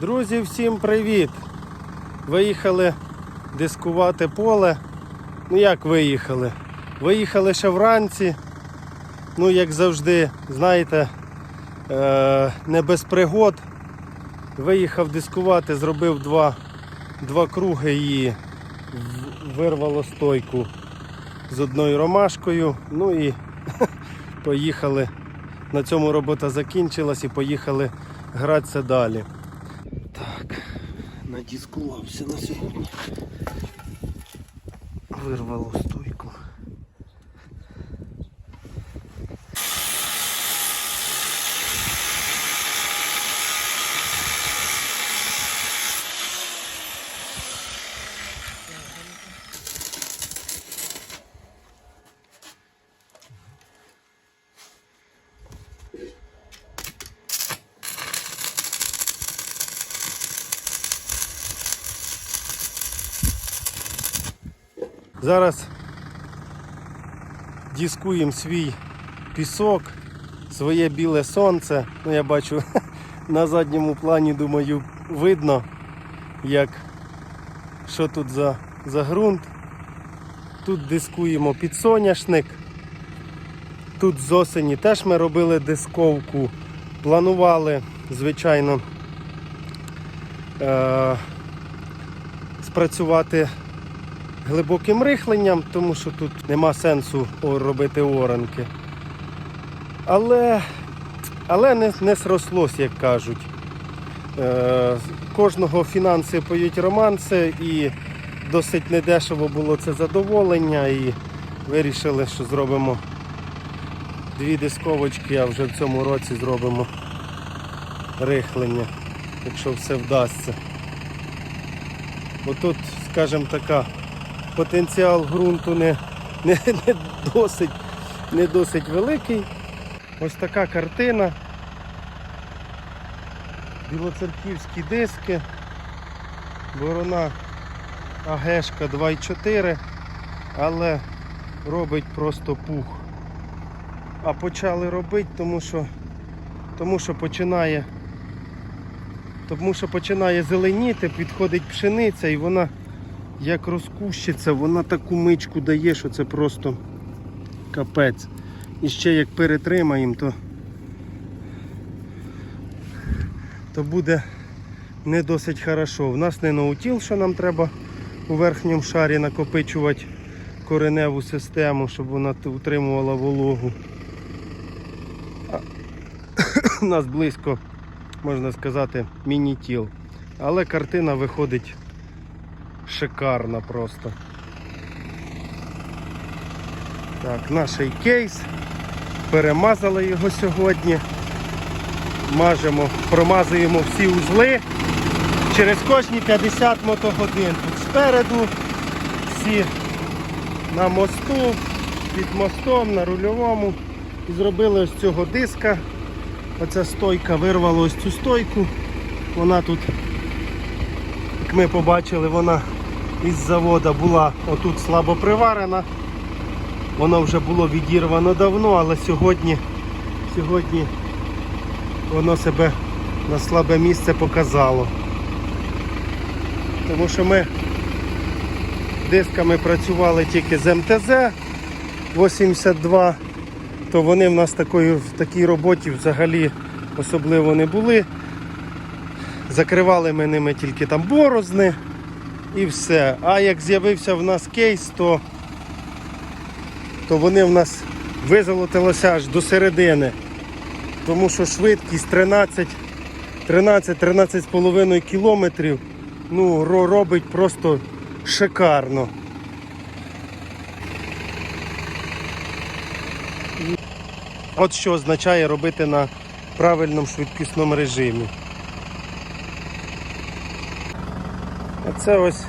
Друзі, всім привіт! Виїхали дискувати поле. Ну як виїхали? Виїхали ще вранці. Ну, як завжди, знаєте, е- не без пригод. Виїхав дискувати, зробив два, два круги і вирвало стойку з одною ромашкою. Ну і поїхали. На цьому робота закінчилась і поїхали гратися далі. Надіскувався на сьогодні. Вирвало стойку. Зараз дискуємо свій пісок, своє біле сонце. Ну, я бачу на задньому плані, думаю, видно, як що тут за, за ґрунт. Тут дискуємо підсоняшник. Тут з осені теж ми робили дисковку. Планували, звичайно, е- спрацювати глибоким рихленням, тому що тут нема сенсу робити оранки. Але, але не, не срослось, як кажуть. Е, кожного фінанси поють романси і досить недешево було це задоволення і вирішили, що зробимо дві дисковочки, а вже в цьому році зробимо рихлення, якщо все вдасться. Бо тут, скажімо така, потенціал ґрунту не, не, не, досить, не досить великий. Ось така картина. Білоцерківські диски, борона Агешка 2,4, але робить просто пух. А почали робити, тому що, тому що починає тому що починає зеленіти, підходить пшениця і вона як розкущиться, вона таку мичку дає, що це просто капець. І ще як перетримаємо, то, то буде не досить хорошо. В нас не наутіл, що нам треба у верхньому шарі накопичувати кореневу систему, щоб вона утримувала вологу. У нас близько, можна сказати, міні-тіл. Але картина виходить шикарна просто. Так, наш кейс. Перемазали його сьогодні. Мажемо, промазуємо всі узли через кожні 50 мотогодин. Тут спереду, всі на мосту, під мостом, на рульовому. І зробили ось цього диска. Оця стойка вирвала ось цю стойку. Вона тут, як ми побачили, вона із завода була отут слабо приварена. Воно вже було відірвано давно, але сьогодні, сьогодні воно себе на слабе місце показало. Тому що ми дисками працювали тільки з МТЗ 82, то вони в нас такої, в такій роботі взагалі особливо не були. Закривали ми ними тільки там борозни і все. А як з'явився в нас кейс, то, то вони в нас визолотилися аж до середини. Тому що швидкість 13 13-13,5 кілометрів ну, робить просто шикарно. От що означає робити на правильному швидкісному режимі. А це ось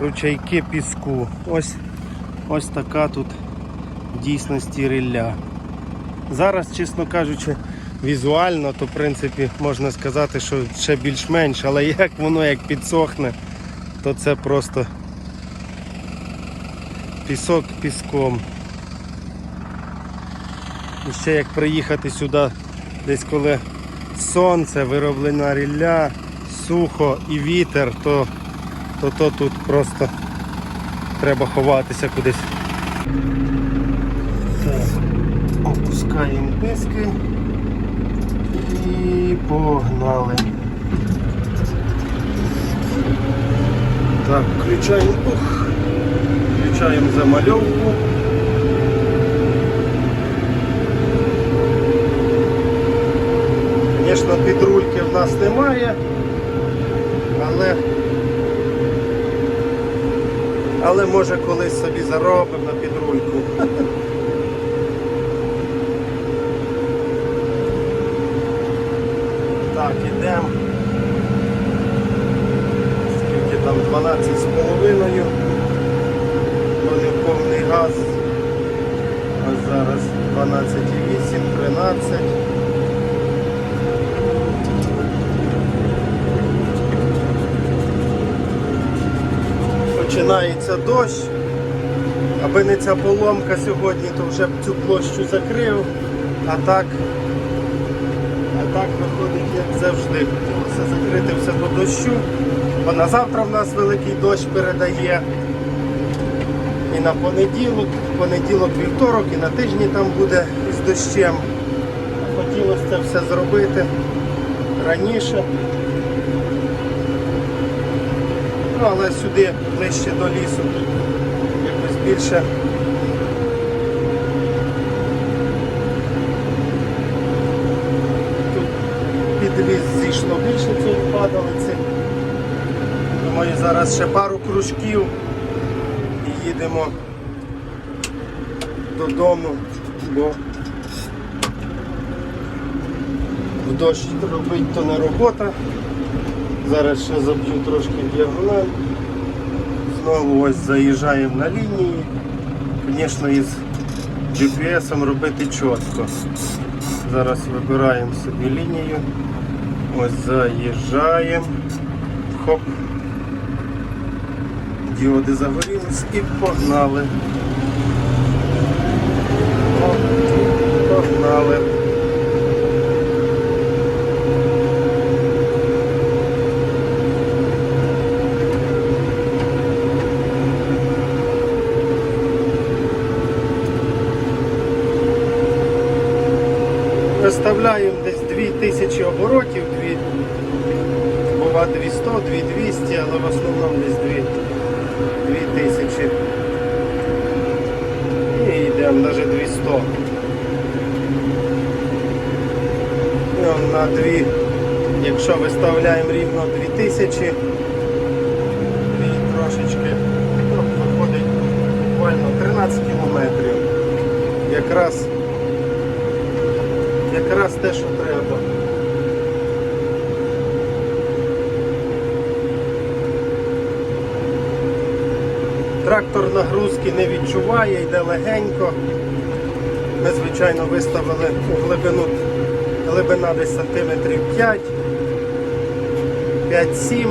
ручейки піску. Ось, ось така тут в дійсності рилля. Зараз, чесно кажучи, візуально, то в принципі можна сказати, що ще більш-менш, але як воно як підсохне, то це просто пісок піском. І ще як приїхати сюди, десь коли сонце, вироблена рілля, сухо і вітер, то, то, то тут просто треба ховатися кудись. Так, опускаємо диски і погнали. Так, включаємо, ух, включаємо замальовку. Звісно, підрульки в нас немає, але, але може колись собі заробимо на підрульку. Так, ідемо. Скільки там 12 з половиною. Вони в повний газ. А зараз 12,8, 13. Починається дощ. Аби не ця поломка сьогодні, то вже б цю площу закрив. А так, а так виходить, як завжди. Хотілося закрити все до дощу. Бо на завтра в нас великий дощ передає. І на понеділок, понеділок, вівторок, і на тижні там буде із дощем. Хотілося це все зробити раніше. Ну, але сюди ближче до лісу якось більше. Тут під ліс зійшло більше цієї падалиці. Думаю, зараз ще пару кружків і їдемо додому, бо в дощ робить то не робота. Зараз ще заб'ю трошки діагональ. Знову ось заїжджаємо на лінії. Звісно, із GPS робити чітко. Зараз вибираємо собі лінію. Ось заїжджаємо. Хоп. Діоди загорілись і погнали. О, Погнали. Виставляємо десь 2000 оборотів, 2, бува 200, 2200, але в основному десь 2000. І йдемо навіть 200. І на 2, якщо виставляємо рівно 2000, і трошечки, ну, виходить буквально 13 кілометрів. Якраз Якраз те, що треба. Трактор нагрузки не відчуває, йде легенько. Ми, звичайно, виставили у глибину, глибина десь сантиметрів 5, 5-7,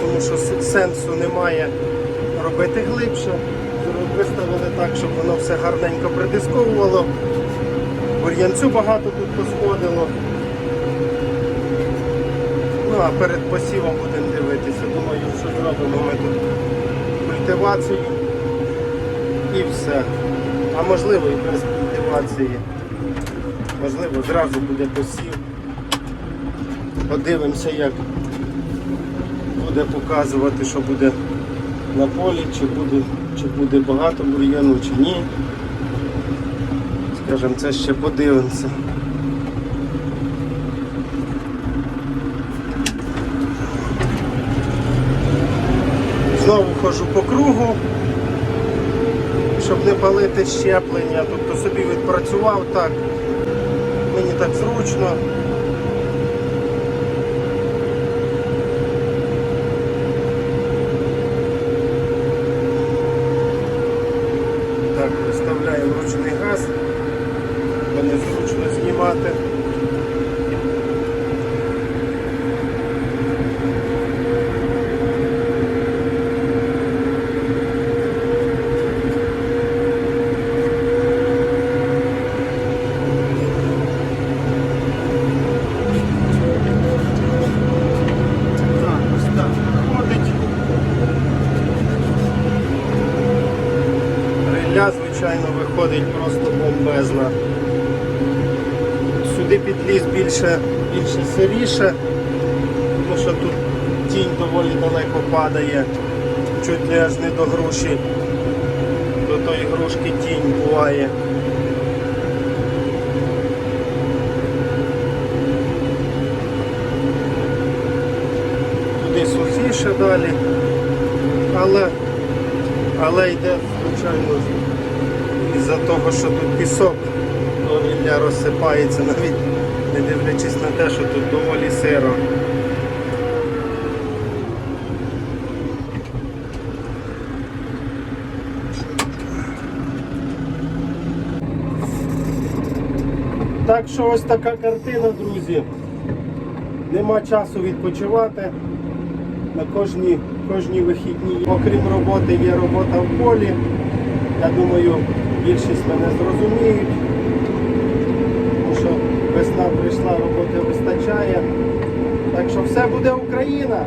тому що сенсу немає робити глибше. Виставили так, щоб воно все гарненько придисковувало. Бур'янцю багато тут посходило. Ну а перед посівом будемо дивитися. Думаю, що зробимо ми тут культивацію і все. А можливо і без культивації. Можливо, зразу буде посів. Подивимося, як буде показувати, що буде на полі, чи буде, чи буде багато бур'яну, чи ні. Скажем, це ще подивимося. Знову хожу по кругу, щоб не палити щеплення. Тобто собі відпрацював так. Мені так зручно. Так, виставляємо ручний газ, бо незручно знімати. виходить просто бомбезна. Підліз більше, більше сиріше, тому що тут тінь доволі далеко падає, чуть ли аж не до груші. До тої грушки тінь буває. Туди сухіше далі, але, але йде, звичайно, із-за того, що тут пісок, то вілля розсипається, навіть не дивлячись на те, що тут доволі сиро. Так що ось така картина, друзі. Нема часу відпочивати. На кожні, кожні вихідні, окрім роботи, є робота в полі. Я думаю, більшість мене зрозуміють. Весна прийшла, роботи вистачає. Так що все буде Україна.